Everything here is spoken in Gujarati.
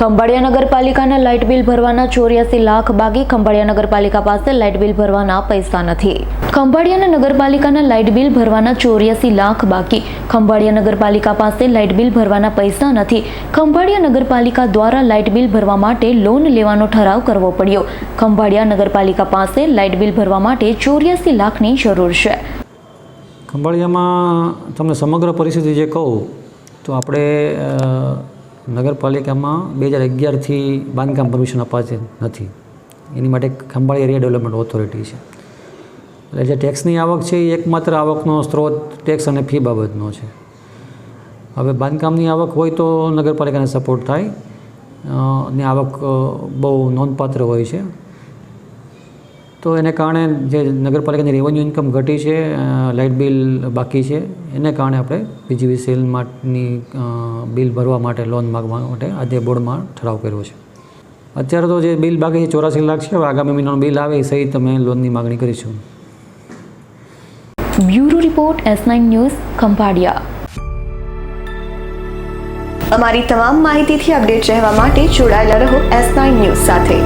ખંભાળિયા નગરપાલિકાના લાઇટ બિલ ભરવાના ચોર્યાસી લાખ બાકી ખંભાળિયા નગરપાલિકા પાસે લાઇટ બિલ ભરવાના પૈસા નથી. ખંભાળિયાના નગરપાલિકાના લાઇટ બિલ ભરવાના ચોર્યાસી લાખ બાકી. ખંભાળિયા નગરપાલિકા પાસે લાઇટ બિલ ભરવાના પૈસા નથી. ખંભાળિયા નગરપાલિકા દ્વારા લાઇટ બિલ ભરવા માટે લોન લેવાનો ઠરાવ કરવો પડ્યો. ખંભાળિયા નગરપાલિકા પાસે લાઇટ બિલ ભરવા માટે ચોર્યાસી લાખની જરૂર છે. ખંભાળિયામાં તમને સમગ્ર પરિસ્થિતિ જે કહું, તો આપણે નગરપાલિકામાં બે હજાર અગિયારથી બાંધકામ પરમિશન અપાતી નથી. એની માટે ખંભાળી એરિયા ડેવલપમેન્ટ ઓથોરિટી છે. એટલે જે ટેક્સની આવક છે, એ એકમાત્ર આવકનો સ્ત્રોત ટેક્સ અને ફી બાબતનો છે. હવે બાંધકામની આવક હોય તો નગરપાલિકાને સપોર્ટ થાય. ની આવક બહુ નોંધપાત્ર હોય છે. તો એને કારણે જે નગરપાલિકાની રેવન્યુ ઇન્કમ ઘટી છે લાઇટ બિલ બાકી છે એને કારણે આપણે પીજીવીસીએલ માટેની અ, બિલ ભરવા માટે લોન માગવા માટે આજે બોર્ડમાં ઠરાવ કર્યો છે. અત્યારે તો જે બિલ બાકી છે ચોરાસી લાખ છે આગામી મહિનાનું બિલ આવે એ સહિત અમે લોનની માગણી કરીશું bureau report S nine news Khambhalia. અમારી તમામ માહિતીથી અપડેટ રહેવા માટે જોડાયેલા રહો એસ નાઇન ન્યૂઝ સાથે.